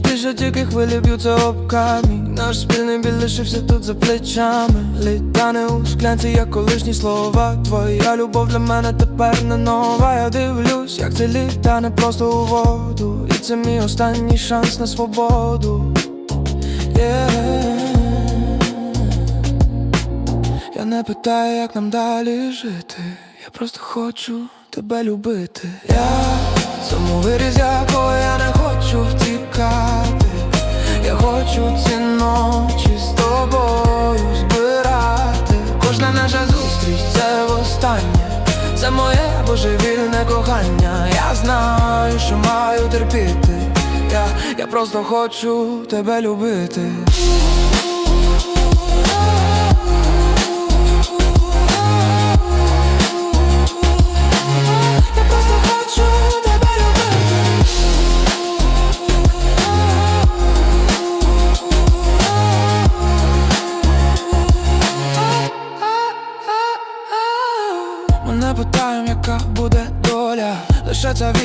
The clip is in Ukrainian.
тільки хвилі б'ються об камінь. Наш спільний біль лишився тут за плечами. Літане у склянці, як колишні слова. Твоя любов для мене тепер не нова. Я дивлюсь, як це літане просто у воду. І це мій останній шанс на свободу. Yeah. Я не питаю, як нам далі жити. Я просто хочу тебе любити. Я цьому виріз, якого хочу ці ночі з тобою збирати. Кожна наша зустріч це востаннє. Це моє божевільне кохання. Я знаю, що маю терпіти. Я, я просто хочу тебе любити не питаємо, яка буде доля. Лише ця